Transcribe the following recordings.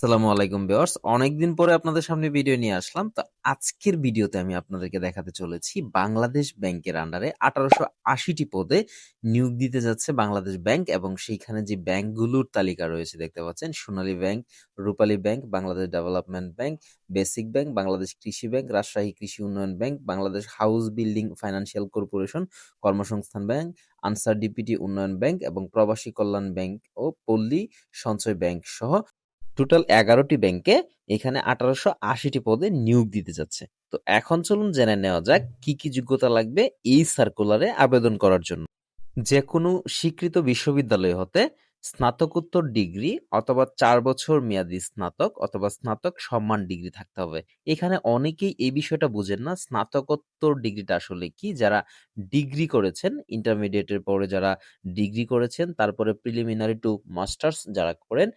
আসসালামু আলাইকুম ভিউয়ার্স। অনেকদিন পরে আপনাদের সামনে ভিডিও নিয়ে আসলাম। তো আজকের ভিডিওতে আমি আপনাদেরকে দেখাতে চলেছি বাংলাদেশ ব্যাংকের আন্ডারে আঠারোশো আশিটি পদে নিয়োগ দিতে যাচ্ছে বাংলাদেশ ব্যাংক এবং সেইখানে যে ব্যাংকগুলোর তালিকা রয়েছে দেখতে পাচ্ছেন, Sonali bank, Rupali bank, Bangladesh development bank, basic bank, Bangladesh কৃষি ব্যাংক, রাজশাহী কৃষি উন্নয়ন bank, Bangladesh house building financial corporation, কর্মসংস্থান ব্যাংক, আনসার ডিপিটি উন্নয়ন ব্যাংক এবং প্রবাসী কল্যাণ ব্যাংক ও পল্লী সঞ্চয় ব্যাংক সহ টোটাল এগারোটি ব্যাংকে এখানে আঠারোশো আশিটি পদে নিয়োগ দিতে যাচ্ছে। তো এখন চলুন জেনে নেওয়া যাক কি কি যোগ্যতা লাগবে এই সার্কুলারে আবেদন করার জন্য। যে কোনো স্বীকৃত বিশ্ববিদ্যালয় হতে স্নাতকোত্তর ডিগ্রি অথবা চার বছর মেয়াদি স্নাতক অথবা স্নাতক সম্মান ডিগ্রি থাকতে হবে। এখানে অনেকেই এই বিষয়টা বুঝেন না, স্নাতকোত্তর ডিগ্রিটা আসলে কি? যারা ডিগ্রি করেছেন ইন্টারমিডিয়েটের পরে যারা ডিগ্রি করেছেন, তারপরে প্রিলিমিনারি টু মাস্টার্স যারা করেন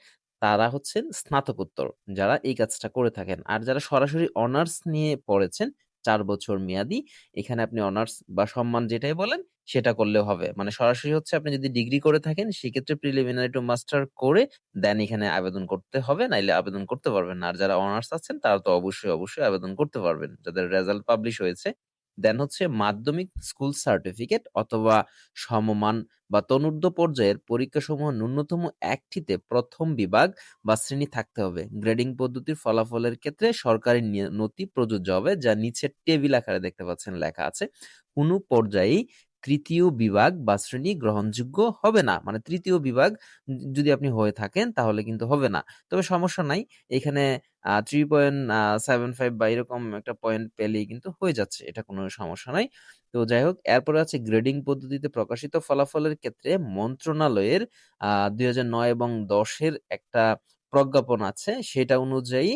তারা হচ্ছেন স্নাতকোত্তর। যারা এই কাজটা করে থাকেন। আর যারা সরাসরি অনার্স নিয়ে পড়েছেন, চার বছর মেয়াদি, এখানে আপনি অনার্স বা সম্মান যেটাই বলেন, সেটা করলেও হবে। মানে সরাসরি হচ্ছে আপনি যদি ডিগ্রি করে থাকেন, সেক্ষেত্রে প্রিলিমিনারি টু মাস্টার করে দেন এখানে আবেদন করতে হবে, নাইলে আবেদন করতে পারবেন না। আর যারা অনার্স আছেন, তারা তো অবশ্যই অবশ্যই আবেদন করতে পারবেন। যাদের রেজাল্ট পাবলিশ হয়েছে, দেন হচ্ছে মাধ্যমিক স্কুল সার্টিফিকেট অথবা সমমান বা তনুর্ধ পর্যায়ের পরীক্ষাসমূহ ন্যূনতম একটিতে প্রথম বিভাগ বা শ্রেণি থাকতে হবে। গ্রেডিং পদ্ধতির ফলাফলের ক্ষেত্রে সরকারি নথি প্রযোজ্য হবে, যা নিচের টেবিল আকারে দেখতে পাচ্ছেন লেখা আছে। কোনো পর্যায়েই তৃতীয় বিভাগ বা শ্রেণি গ্রহণযোগ্য হবে না। মানে তৃতীয় বিভাগ যদি আপনি হয়ে থাকেন তাহলে কিন্তু হবে না। তবে সমস্যা নাই, এখানে থ্রি পয়েন্ট সেভেন ফাইভ বা এরকম একটা পয়েন্ট পেলেই কিন্তু হয়ে যাচ্ছে, এটা কোনো সমস্যা নাই। তো যাই হোক, এরপরে আছে গ্রেডিং পদ্ধতিতে প্রকাশিত ফলাফলের ক্ষেত্রে মন্ত্রণালয়ের দুই নয় এবং দশের একটা প্রজ্ঞাপন আছে, সেটা অনুযায়ী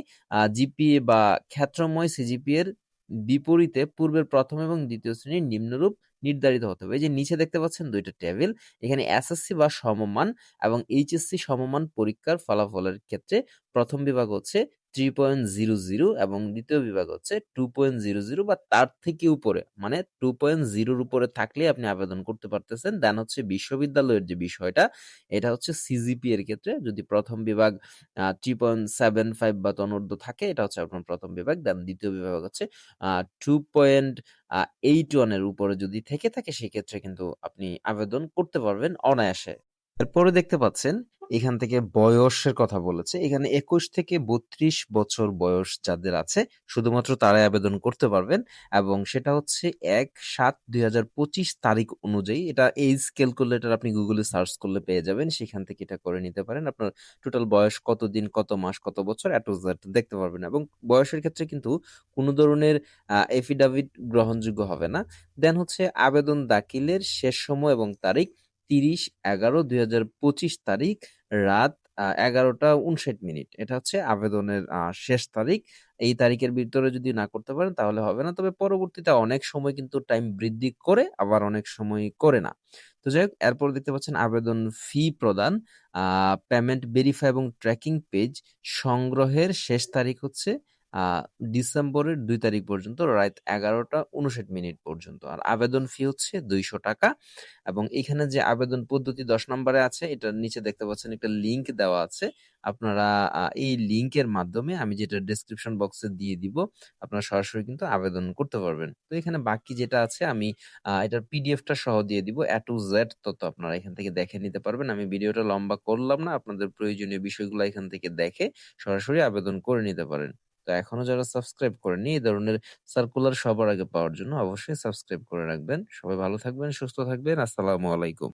জিপিএ বা ক্ষেত্রময় সিজিপি এর বিপরীতে পূর্বের প্রথম এবং দ্বিতীয় শ্রেণির নিম্নরূপ নির্ধারিত হতে হবে। এই যে নিচে দেখতে পাচ্ছেন দুইটা টেবিল এখানে এসএসসি বা সমমান এবং এইচএসসি সমমান পরীক্ষার ফলাফলের ক্ষেত্রে প্রথম বিভাগ হচ্ছে থ্রি পয়েন্ট জিরো জিরো এবং দ্বিতীয় বিভাগ হচ্ছে টু পয়েন্ট জিরো জিরো বা তার থেকে উপরে মানে টু পয়েন্ট জিরোর উপরে থাকলে আপনি আবেদন করতে পারতেছেন। দেন হচ্ছে বিশ্ববিদ্যালয়ের যে বিষয়টা, এটা হচ্ছে সিজিপি এর ক্ষেত্রে, যদি প্রথম বিভাগ থ্রি পয়েন্ট সেভেন ফাইভ বা তনর্ধ থাকে, এটা হচ্ছে আপনার প্রথম বিভাগ। দেন দ্বিতীয় বিভাগ হচ্ছে টু পয়েন্ট এইট ওয়ানের উপরে যদি থেকে থাকে, সেক্ষেত্রে কিন্তু আপনি আবেদন করতে পারবেন অনায়াসে। এরপরে দেখতে পাচ্ছেন, এখান থেকে বয়সের কথা বলেছে। এখানে একুশ থেকে বত্রিশ বছর বয়স যাদের আছে, শুধুমাত্র তারাই আবেদন করতে পারবেন এবং সেটা হচ্ছে এক সাত দুই তারিখ অনুযায়ী। এটা এইজ ক্যালকুলেটর আপনি গুগলে সার্চ করলে পেয়ে যাবেন। সেখান থেকে এটা করে নিতে পারেন। আপনার টোটাল বয়স কত দিন, কত মাস, কত বছর এত দেখতে পারবেন এবং বয়সের ক্ষেত্রে কিন্তু কোনো ধরনের এফিডাভিট গ্রহণযোগ্য হবে না। দেন হচ্ছে আবেদন দাখিলের শেষ সময় এবং তারিখ তিরিশ এগারো দুই হাজার পঁচিশ তারিখ রাত এগারোটা উনষাট মিনিট। এটা হচ্ছে আবেদনের শেষ তারিখ। এই তারিখের ভিতরে যদি না করতে পারেন তাহলে হবে না। তবে পরবর্তীতে অনেক সময় কিন্তু টাইম বৃদ্ধি করে, আবার অনেক সময় করে না। তো যাই হোক, এরপর দেখতে পাচ্ছেন আবেদন ফি প্রদান। পেমেন্ট ভেরিফাই এবং ট্র্যাকিং পেজ সংগ্রহের শেষ তারিখ হচ্ছে ডিসেম্বরের দুই তারিখ পর্যন্ত রাত এগারোটা উনষাট মিনিট পর্যন্ত। আর আবেদন ফি হচ্ছে দুইশো টাকা এবং এখানে যে আবেদন পদ্ধতি দশ নম্বরে আছে, এটার নিচে দেখতে পাচ্ছেন একটা লিঙ্ক দেওয়া আছে। আপনারা এই লিঙ্কের মাধ্যমে আমি যেটা ডেসক্রিপশন বক্সে দিয়ে দিব, আপনারা সরাসরি কিন্তু আবেদন করতে পারবেন। তো এখানে বাকি যেটা আছে, আমি এটার পিডিএফটা সহ দিয়ে দিব। এ টু জেড তত আপনারা এখান থেকে দেখে নিতে পারবেন। আমি ভিডিওটা লম্বা করলাম না, আপনাদের প্রয়োজনীয় বিষয়গুলো এখান থেকে দেখে সরাসরি আবেদন করে নিতে পারেন। তো এখনও যারা সাবস্ক্রাইব করেনি এই ধরনের সার্কুলার সবার আগে পাওয়ার জন্য অবশ্যই সাবস্ক্রাইব করে রাখবেন। সবাই ভালো থাকবেন, সুস্থ থাকবেন। আসসালামু আলাইকুম।